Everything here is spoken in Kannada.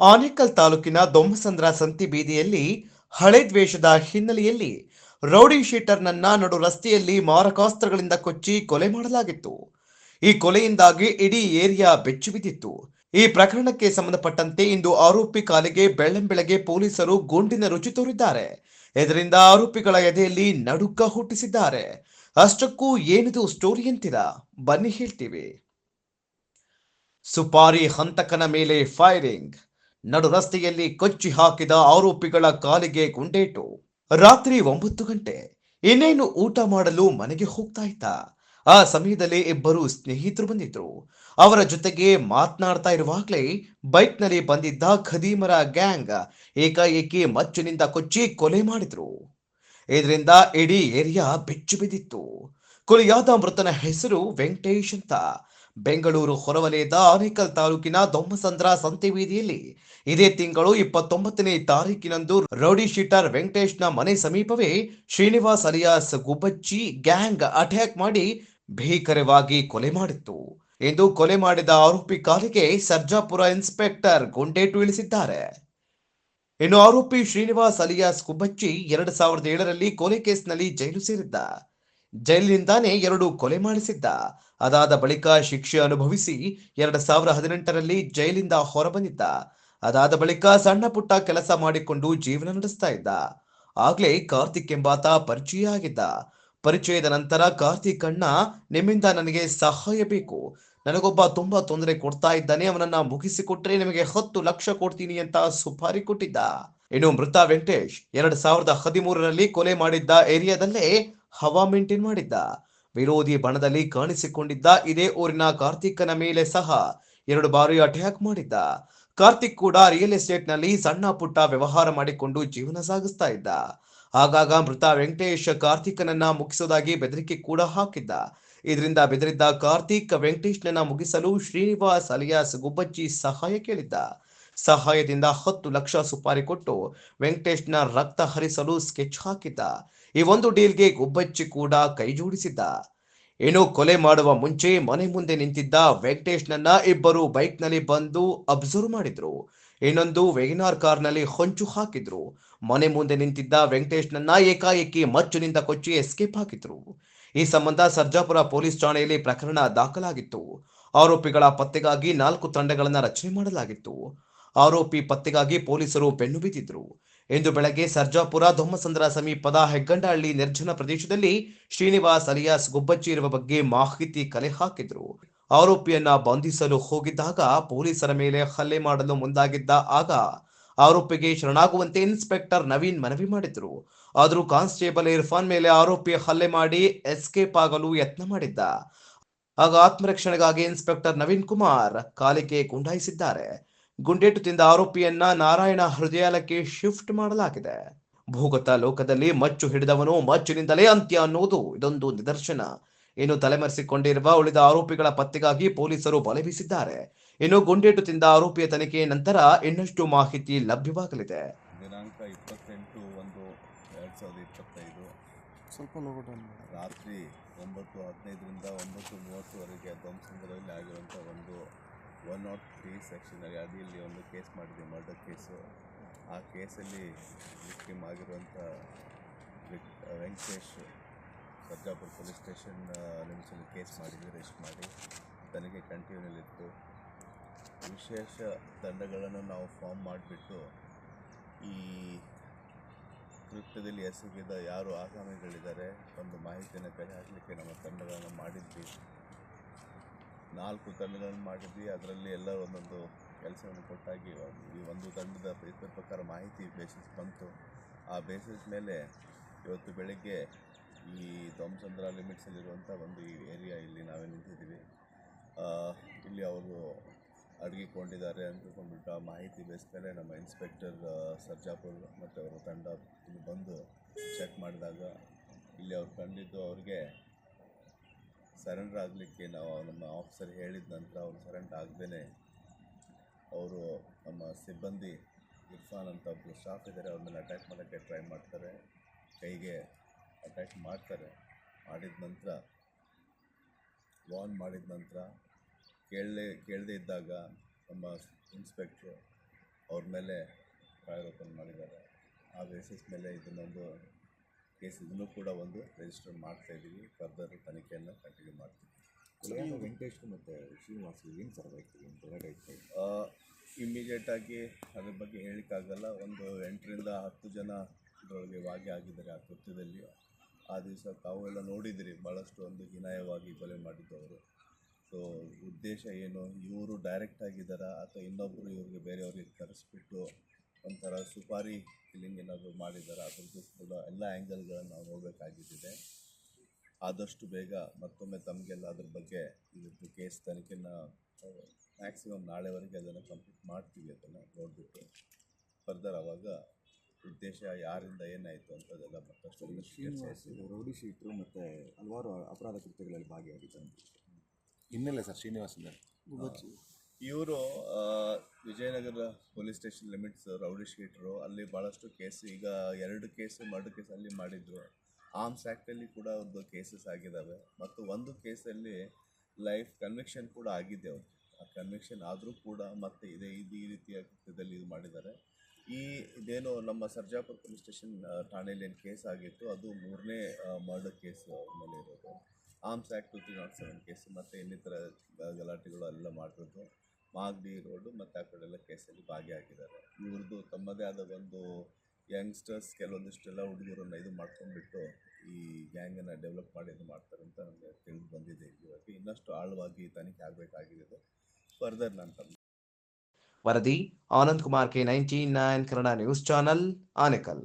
ಆನೇಕಲ್ ತಾಲೂಕಿನ ದೊಮ್ಮಸಂದ್ರ ಸಂತಿ ಬೀದಿಯಲ್ಲಿ ಹಳೆ ದ್ವೇಷದ ಹಿನ್ನೆಲೆಯಲ್ಲಿ ರೌಡಿ ಶೀಟರ್ನನ್ನ ನಡು ರಸ್ತೆಯಲ್ಲಿ ಮಾರಕಾಸ್ತ್ರಗಳಿಂದ ಕೊಚ್ಚಿ ಕೊಲೆ ಮಾಡಲಾಗಿತ್ತು. ಈ ಕೊಲೆಯಿಂದಾಗಿ ಇಡೀ ಏರಿಯಾ ಬೆಚ್ಚು ಬಿದ್ದಿತ್ತು. ಈ ಪ್ರಕರಣಕ್ಕೆ ಸಂಬಂಧಪಟ್ಟಂತೆ ಇಂದು ಆರೋಪಿ ಕಾಲಿಗೆ ಬೆಳ್ಳಂಬೆಳಗ್ಗೆ ಪೊಲೀಸರು ಗುಂಡಿನ ರುಚಿ ತೋರಿದ್ದಾರೆ. ಇದರಿಂದ ಆರೋಪಿಗಳ ಎದೆಯಲ್ಲಿ ನಡುಕ ಹುಟ್ಟಿಸಿದ್ದಾರೆ. ಅಷ್ಟಕ್ಕೂ ಏನಿದು ಸ್ಟೋರಿ ಅಂತೀರಾ? ಬನ್ನಿ ಹೇಳ್ತೀವಿ. ಸುಪಾರಿ ಹಂತಕನ ಮೇಲೆ ಫೈರಿಂಗ್. ನಡು ರಸ್ತೆಯಲ್ಲಿ ಕೊಚ್ಚಿ ಹಾಕಿದ ಆರೋಪಿಗಳ ಕಾಲಿಗೆ ಗುಂಡೇಟು. ರಾತ್ರಿ ಒಂಬತ್ತು ಗಂಟೆ. ಇನ್ನೇನು ಊಟ ಮಾಡಲು ಮನೆಗೆ ಹೋಗ್ತಾ ಇದ್ದ. ಆ ಸಮಯದಲ್ಲಿ ಇಬ್ಬರು ಸ್ನೇಹಿತರು ಬಂದಿದ್ರು. ಅವರ ಜೊತೆಗೆ ಮಾತನಾಡ್ತಾ ಇರುವಾಗಲೇ ಬೈಕ್ನಲ್ಲಿ ಬಂದಿದ್ದ ಖದೀಮರ ಗ್ಯಾಂಗ್ ಏಕಾಏಕಿ ಮಚ್ಚಿನಿಂದ ಕೊಚ್ಚಿ ಕೊಲೆ ಮಾಡಿದ್ರು. ಇದರಿಂದ ಇಡೀ ಏರಿಯಾ ಬೆಚ್ಚು ಬಿದ್ದಿತ್ತು. ಕೊಲೆಯಾದ ಮೃತನ ಹೆಸರು ವೆಂಕಟೇಶ್ ಅಂತ. ಬೆಂಗಳೂರು ಹೊರವಲಯದ ಆನೇಕಲ್ ತಾಲೂಕಿನ ದೊಮ್ಮಸಂದ್ರ ಸಂತೆ ಬೀದಿಯಲ್ಲಿ ಇದೇ ತಿಂಗಳು ಇಪ್ಪತ್ತೊಂಬತ್ತನೇ ತಾರೀಕಿನಂದು ರೌಡಿ ಶೀಟರ್ ವೆಂಕಟೇಶ್ನ ಮನೆ ಸಮೀಪವೇ Srinivas alias Gubbachchi gang attack ಮಾಡಿ ಭೀಕರವಾಗಿ ಕೊಲೆ ಮಾಡಿತ್ತು. ಎಂದು ಕೊಲೆ ಮಾಡಿದ ಆರೋಪಿ ಕಾಲಿಗೆ ಸರ್ಜಾಪುರ ಇನ್ಸ್ಪೆಕ್ಟರ್ ಗುಂಡೇಟು ಇಳಿಸಿದ್ದಾರೆ. ಇನ್ನು ಆರೋಪಿ ಶ್ರೀನಿವಾಸ್ ಅಲಿಯಾಸ್ ಗುಬ್ಬಚ್ಚಿ ಎರಡ್ ಸಾವಿರದ ಏಳರಲ್ಲಿ ಕೊಲೆ ಕೇಸ್ನಲ್ಲಿ ಜೈಲು ಸೇರಿದ್ದ. ಜೈಲಿನಿಂದಾನೇ ಎರಡು ಕೊಲೆ ಮಾಡಿಸಿದ್ದ. ಅದಾದ ಬಳಿಕ ಶಿಕ್ಷೆ ಅನುಭವಿಸಿ ಎರಡ್ ಸಾವಿರ ಹದಿನೆಂಟರಲ್ಲಿ ಜೈಲಿಂದ ಹೊರಬಂದಿದ್ದ. ಅದಾದ ಬಳಿಕ ಸಣ್ಣ ಪುಟ್ಟ ಕೆಲಸ ಮಾಡಿಕೊಂಡು ಜೀವನ ನಡೆಸ್ತಾ ಇದ್ದ. ಆಗ್ಲೇ ಕಾರ್ತಿಕ್ ಎಂಬಾತ ಪರಿಚಯ ಆಗಿದ್ದ. ಪರಿಚಯದ ನಂತರ ಕಾರ್ತಿಕ್ ಅಣ್ಣ ನಿಮ್ಮಿಂದ ನನಗೆ ಸಹಾಯ ಬೇಕು. ನನಗೊಬ್ಬ ತುಂಬಾ ತೊಂದರೆ ಕೊಡ್ತಾ ಇದ್ದಾನೆ, ಅವನನ್ನ ಮುಗಿಸಿಕೊಟ್ರೆ ನಿಮಗೆ ಹತ್ತು ಲಕ್ಷ ಕೊಡ್ತೀನಿ ಅಂತ ಸುಪಾರಿ ಕೊಟ್ಟಿದ್ದ. ಇನ್ನು ಮೃತ ವೆಂಕಟೇಶ್ ಎರಡ್ ಸಾವಿರದ ಹದಿಮೂರರಲ್ಲಿ ಕೊಲೆ ಮಾಡಿದ್ದ ಏರಿಯಾದಲ್ಲೇ ಹವಾ ಮೇಂಟೈನ್ ಮಾಡಿದ್ದ. ವಿರೋಧಿ ಬಣದಲ್ಲಿ ಕಾಣಿಸಿಕೊಂಡಿದ್ದ ಇದೇ ಊರಿನ ಕಾರ್ತಿಕನ ಮೇಲೆ ಸಹ ಎರಡು ಬಾರಿ ಅಟ್ಯಾಕ್ ಮಾಡಿದ್ದ. ಕಾರ್ತಿಕ್ ಕೂಡ ರಿಯಲ್ ಎಸ್ಟೇಟ್ನಲ್ಲಿ ಸಣ್ಣ ಪುಟ್ಟ ವ್ಯವಹಾರ ಮಾಡಿಕೊಂಡು ಜೀವನ ಸಾಗಿಸ್ತಾ ಇದ್ದ. ಆಗಾಗ ಮೃತ ವೆಂಕಟೇಶ್ ಕಾರ್ತಿಕನನ್ನ ಮುಗಿಸೋದಾಗಿ ಬೆದರಿಕೆ ಕೂಡ ಹಾಕಿದ್ದ. ಇದರಿಂದ ಬೆದರಿದ್ದ ಕಾರ್ತಿಕ್ ವೆಂಕಟೇಶ್ನನ್ನ ಮುಗಿಸಲು ಶ್ರೀನಿವಾಸ್ ಅಲಿಯಾಸ್ ಗುಬ್ಬಚ್ಚಿ ಸಹಾಯ ಕೇಳಿದ್ದ. ಸಹಾಯದಿಂದ ಹತ್ತು ಲಕ್ಷ ಸುಪಾರಿ ಕೊಟ್ಟು ವೆಂಕಟೇಶ್ನ ರಕ್ತ ಹರಿಸಲು ಸ್ಕೆಚ್ ಹಾಕಿದ್ದ. ಈ ಒಂದು ಡೀಲ್ಗೆ ಗುಬ್ಬಚ್ಚಿ ಕೂಡ ಕೈ ಜೋಡಿಸಿದ್ದ. ಇನ್ನು ಕೊಲೆ ಮಾಡುವ ಮುಂಚೆ ಮನೆ ಮುಂದೆ ನಿಂತಿದ್ದ ವೆಂಕಟೇಶ್ನನ್ನ ಇಬ್ಬರು ಬೈಕ್ನಲ್ಲಿ ಬಂದು ಅಬ್ಸರ್ವ್ ಮಾಡಿದ್ರು. ಇನ್ನೊಂದು ವೆಗಿನಾರ್ ಕಾರ್ನಲ್ಲಿ ಹೊಂಚು ಹಾಕಿದ್ರು. ಮನೆ ಮುಂದೆ ನಿಂತಿದ್ದ ವೆಂಕಟೇಶ್ನನ್ನ ಏಕಾಏಕಿ ಮಚ್ಚುನಿಂದ ಕೊಚ್ಚಿ ಎಸ್ಕೇಪ್ ಹಾಕಿದ್ರು. ಈ ಸಂಬಂಧ ಸರ್ಜಾಪುರ ಪೊಲೀಸ್ ಠಾಣೆಯಲ್ಲಿ ಪ್ರಕರಣ ದಾಖಲಾಗಿತ್ತು. ಆರೋಪಿಗಳ ಪತ್ತೆಗಾಗಿ ನಾಲ್ಕು ತಂಡಗಳನ್ನು ರಚನೆ ಮಾಡಲಾಗಿತ್ತು. ಆರೋಪಿ ಪತ್ತೆಗಾಗಿ ಪೊಲೀಸರು ಬೆನ್ನು ಬಿದ್ದಿದ್ರು ಇಂದು ಬೆಳಗ್ಗೆ ಸರ್ಜಾಪುರ ಧೊಮ್ಮಸಂದ್ರ ಸಮೀಪದ ಹೆಗ್ಗಂಡಹಳ್ಳಿ ನಿರ್ಜನ ಪ್ರದೇಶದಲ್ಲಿ ಶ್ರೀನಿವಾಸ್ ಅಲಿಯಾಸ್ ಗುಬ್ಬಚ್ಚಿ ಇರುವ ಬಗ್ಗೆ ಮಾಹಿತಿ ಕಲೆ ಹಾಕಿದ್ರು. ಆರೋಪಿಯನ್ನ ಬಂಧಿಸಲು ಹೋಗಿದ್ದಾಗ ಪೊಲೀಸರ ಮೇಲೆ ಹಲ್ಲೆ ಮಾಡಲು ಮುಂದಾಗಿದ್ದ ಆಗ ಆರೋಪಿಗೆ ಶರಣಾಗುವಂತೆ ಇನ್ಸ್ಪೆಕ್ಟರ್ ನವೀನ್ ಮನವಿ ಮಾಡಿದ್ರು. ಆದರೂ ಕಾನ್ಸ್ಟೇಬಲ್ ಇರ್ಫಾನ್ ಮೇಲೆ ಆರೋಪಿ ಹಲ್ಲೆ ಮಾಡಿ ಎಸ್ಕೇಪ್ ಆಗಲು ಯತ್ನ ಮಾಡಿದ್ದ. ಆಗ ಆತ್ಮರಕ್ಷಣೆಗಾಗಿ ಇನ್ಸ್ಪೆಕ್ಟರ್ ನವೀನ್ ಕುಮಾರ್ ಕಾಲಿಗೆ ಗುಂಡಾಯಿಸಿದ್ದಾರೆ. ಗುಂಡೇಟು ತಿಂದ ಆರೋಪಿಯನ್ನ ನಾರಾಯಣ ಹೃದಯಾಲಯಕ್ಕೆ ಶಿಫ್ಟ್ ಮಾಡಲಾಗಿದೆ. ಭೂಗತ ಲೋಕದಲ್ಲಿ ಮಚ್ಚು ಹಿಡಿದವನು ಮಚ್ಚಿನಿಂದಲೇ ಅಂತ್ಯ ಅನ್ನುವುದು ಇದೊಂದು ನಿದರ್ಶನ. ಇನ್ನು ತಲೆಮರೆಸಿಕೊಂಡಿರುವ ಉಳಿದ ಆರೋಪಿಗಳ ಪತ್ತೆಗಾಗಿ ಪೊಲೀಸರು ಬಲೆ ಬೀಸಿದ್ದಾರೆ ಇನ್ನು ಗುಂಡೇಟು ತಿಂದ ಆರೋಪಿಯ ತನಿಖೆ ನಂತರ ಇನ್ನಷ್ಟು ಮಾಹಿತಿ ಲಭ್ಯವಾಗಲಿದೆ. ದಿನಾಂಕ ಇಪ್ಪತ್ತೆಂಟು ಒಂದು ಎರಡು ಸಾವಿರದ ಇಪ್ಪತ್ತೈದು. ಸ್ವಲ್ಪ ರಾತ್ರಿ ಒಂಬತ್ತು ಹದಿನೈದರಿಂದ ಒಂಬತ್ತು ಮೂವತ್ತುವರೆಗೆ ಧ್ವಂಸಂದ್ರದಲ್ಲಿ ಆಗಿರುವಂಥ ಒಂದು ಒನ್ ನಾಟ್ ತ್ರೀ ಸೆಕ್ಷನ್ ಇಲ್ಲಿ ಒಂದು ಕೇಸ್ ಮಾಡಿದೆ ಮರ್ಡರ್ ಕೇಸು ಆ ಕೇಸಲ್ಲಿ ವಿಕ್ಟಿಮ್ ಆಗಿರುವಂಥ ವಿಕ್ ವೆಂಕಟೇಶ್ ಸರ್ಜಾಪುರ ಪೊಲೀಸ್ ಸ್ಟೇಷನ್ ನಿಮಿಷದಲ್ಲಿ ಕೇಸ್ ಮಾಡಿದ್ವಿ ರೆಸ್ಟ್ ಮಾಡಿ. ತನಿಖೆ ಕಂಟಿನ್ಯೂನಲ್ಲಿತ್ತು ವಿಶೇಷ ತಂಡಗಳನ್ನು ನಾವು ಫಾರ್ಮ್ ಮಾಡಿಬಿಟ್ಟು ಈ ಕೃತ್ಯದಲ್ಲಿ ಎಸಗಿದ ಯಾರು ಆಸಾಮಿಗಳಿದ್ದಾರೆ ಒಂದು ಮಾಹಿತಿಯನ್ನು ಕೈ ಹಾಕಲಿಕ್ಕೆ ನಮ್ಮ ತಂಡಗಳನ್ನು ಮಾಡಿದ್ವಿ. ನಾಲ್ಕು ತಂಡಗಳನ್ನು ಮಾಡಿದ್ವಿ. ಅದರಲ್ಲಿ ಎಲ್ಲ ಒಂದೊಂದು ಕೆಲಸವನ್ನು ಕೊಟ್ಟಾಗಿ ಈ ಒಂದು ತಂಡದ ಇದ್ರ ಪ್ರಕಾರ ಮಾಹಿತಿ ಬೇಸಿಸ್ ಬಂತು. ಆ ಬೇಸಿಸ್ ಮೇಲೆ ಇವತ್ತು ಬೆಳಗ್ಗೆ ಈ ಧ್ವಂಸಂದ್ರ ಲಿಮಿಟ್ಸಲ್ಲಿರುವಂಥ ಒಂದು ಈ ಏರಿಯಾ ಇಲ್ಲಿ ನಾವೇ ನಿಂತಿದ್ದೀವಿ. ಇಲ್ಲಿ ಅವರು ಅಡಗಿಕೊಂಡಿದ್ದಾರೆ ಅಂದ್ಕೊಂಡ್ಬಿಟ್ಟು ಆ ಮಾಹಿತಿ ಬೇಸ್ ಮೇಲೆ ನಮ್ಮ ಇನ್ಸ್ಪೆಕ್ಟರ್ ಸರ್ಜಾಪುರ್ ಮತ್ತು ಅವರ ತಂಡ ಇಲ್ಲಿ ಬಂದು ಚೆಕ್ ಮಾಡಿದಾಗ ಇಲ್ಲಿ ಅವ್ರು ಕಂಡಿದ್ದು ಅವ್ರಿಗೆ ಸರೆಂಡರ್ ಆಗಲಿಕ್ಕೆ ನಾವು ನಮ್ಮ ಆಫೀಸರ್ ಹೇಳಿದ ನಂತರ ಅವರು ಸರೆಂಡರ್ ಆಗದೇ ಅವರು ನಮ್ಮ ಸಿಬ್ಬಂದಿ ಇರ್ಫಾನ್ ಅಂತ ಒಬ್ಬರು ಸ್ಟಾಫ್ ಇದ್ದಾರೆ, ಅವ್ರ ಮೇಲೆ ಅಟ್ಯಾಕ್ ಮಾಡೋಕ್ಕೆ ಟ್ರೈ ಮಾಡ್ತಾರೆ, ಕೈಗೆ ಅಟ್ಯಾಕ್ ಮಾಡ್ತಾರೆ. ಮಾಡಿದ ನಂತರ ವಾರ್ನ್ ಮಾಡಿದ ನಂತರ ಕೇಳಲೇ, ಕೇಳದೇ ಇದ್ದಾಗ ನಮ್ಮ ಇನ್ಸ್ಪೆಕ್ಟ್ರು ಅವ್ರ ಮೇಲೆ ಪ್ರಾಯೋಪನ್ ಮಾಡಿದ್ದಾರೆ. ಆ ಬೇಸಿಸ್ ಮೇಲೆ ಇದನ್ನೊಂದು ಕೇಸ್ ಇದನ್ನು ಕೂಡ ಒಂದು ರಿಜಿಸ್ಟರ್ ಮಾಡ್ತಾ ಇದ್ದೀವಿ ಫರ್ದರ್ ತನಿಖೆಯನ್ನು ಕಂಟಿನ್ಯೂ ಮಾಡ್ತೀವಿ. ವೆಂಕಟೇಶ್ ಮತ್ತು ಶ್ರೀನಿವಾಸ್ ಏನು ಗಲಾಟೆ ಇತ್ತು ಇಮ್ಮಿಡಿಯೇಟಾಗಿ ಅದ್ರ ಬಗ್ಗೆ ಹೇಳೋಕ್ಕಾಗಲ್ಲ ಒಂದು ಎಂಟರಿಂದ ಹತ್ತು ಜನ ಇದರೊಳಗೆ ಭಾಗಿಯಾಗಿದ್ದಾರೆ ಆ ಕೃತ್ಯದಲ್ಲಿ. ಆ ದಿವಸ ತಾವು ಎಲ್ಲ ನೋಡಿದಿರಿ ಭಾಳಷ್ಟು ಒಂದು ಹೀನಾಯವಾಗಿ ಕೊಲೆ ಮಾಡಿದ್ದವರು ಸೊ ಉದ್ದೇಶ ಏನು? ಇವರು ಡೈರೆಕ್ಟ್ ಆಗಿದ್ದಾರಾ? ಅಥವಾ ಇನ್ನೊಬ್ಬರು ಇವ್ರಿಗೆ ಬೇರೆಯವ್ರಿಗೆ ಕರೆಸ್ಬಿಟ್ಟು ಒಂಥರ ಸುಪಾರಿ ಫಿಲಿಂಗ್ ಏನಾದರೂ ಮಾಡಿದ್ದಾರೆ ಅದ್ರದ್ದು ಕೂಡ ಎಲ್ಲ ಆ್ಯಂಗಲ್ಗಳನ್ನು ನಾವು ನೋಡಬೇಕಾಗಿದ್ದಿದೆ. ಆದಷ್ಟು ಬೇಗ ಮತ್ತೊಮ್ಮೆ ತಮಗೆಲ್ಲ ಅದ್ರ ಬಗ್ಗೆ ಇದ್ರದ್ದು ಕೇಸ್ ತನಿಖೆನ ಮ್ಯಾಕ್ಸಿಮಮ್ ನಾಳೆವರೆಗೆ ಅದನ್ನು ಕಂಪ್ಲೀಟ್ ಮಾಡ್ತೀವಿ ಅದನ್ನು ನೋಡಿಬಿಟ್ಟು. ಫರ್ದರ್ ಅವಾಗ ಉದ್ದೇಶ ಯಾರಿಂದ ಏನಾಯಿತು ಅಂತದೆಲ್ಲ ಮತ್ತಷ್ಟು ಶ್ರೀನಿವಾಸ್ ರೌಡಿ ಶೀಟ್ರು ಮತ್ತು ಹಲವಾರು ಅಪರಾಧ ಕೃತ್ಯಗಳಲ್ಲಿ ಭಾಗಿಯಾಗಿದ್ದಾರೆ ಹಿನ್ನೆಲೆ ಸರ್ ಶ್ರೀನಿವಾಸ ಇವರು Vijayanagara police station limits rowdy sheeter, ಅಲ್ಲಿ ಭಾಳಷ್ಟು ಕೇಸ್, ಈಗ ಎರಡು ಕೇಸ್ ಮರ್ಡರ್ ಕೇಸ್ ಅಲ್ಲಿ ಮಾಡಿದ್ರು. ಆರ್ಮ್ಸ್ ಆ್ಯಕ್ಟಲ್ಲಿ ಕೂಡ ಒಂದು ಕೇಸಸ್ ಆಗಿದ್ದಾವೆ ಮತ್ತು ಒಂದು ಕೇಸಲ್ಲಿ ಲೈಫ್ ಕನ್ವಿಕ್ಷನ್ ಕೂಡ ಆಗಿದೆ ಆ ಕನ್ವಿಕ್ಷನ್ ಆದರೂ ಕೂಡ ಮತ್ತೆ ಇದೇ, ಇದು ಈ ರೀತಿಯ ಕೃತ್ಯದಲ್ಲಿ ಇದು ಮಾಡಿದ್ದಾರೆ. ಈ ಇದೇನು ನಮ್ಮ ಸರ್ಜಾಪುರ ಪೊಲೀಸ್ ಸ್ಟೇಷನ್ ಠಾಣೆಯಲ್ಲಿ ಏನು ಕೇಸ್ ಆಗಿತ್ತು, ಅದು ಮೂರನೇ ಮರ್ಡರ್ ಕೇಸ್ ಮೇಲೆ ಇರೋದು. Arms act two three nought seven case, ಮತ್ತು ಇನ್ನಿತರ ಗಲಾಟೆಗಳು ಎಲ್ಲ ಮಾಡಿರೋದು ಮಾಗಡಿ ರೋಡು ಮತ್ತು ಆ ಕಡೆ ಎಲ್ಲ ಕೇಸಲ್ಲಿ ಭಾಗಿಯಾಗಿದ್ದಾರೆ. ಇವ್ರದ್ದು ತಮ್ಮದೇ ಆದ ಒಂದು ಯಂಗ್ಸ್ಟರ್ಸ್ ಕೆಲವೊಂದಿಷ್ಟೆಲ್ಲ ಹುಡುಗರನ್ನ ಇದು ಮಾಡ್ಕೊಂಡ್ಬಿಟ್ಟು ಈ ಗ್ಯಾಂಗನ್ನು ಡೆವಲಪ್ ಮಾಡಿ ಇದು ಮಾಡ್ತಾರೆ ಅಂತ ನನಗೆ ತಿಳಿದು ಬಂದಿದೆ ಇವಾಗ. ಇನ್ನಷ್ಟು ಆಳವಾಗಿ ತನಿಖೆ ಆಗಬೇಕಾಗಿದೆ. ಫರ್ದರ್ ನಾನು ವರದಿ Anand Kumar K ninety nine Kannada news channel Anekal.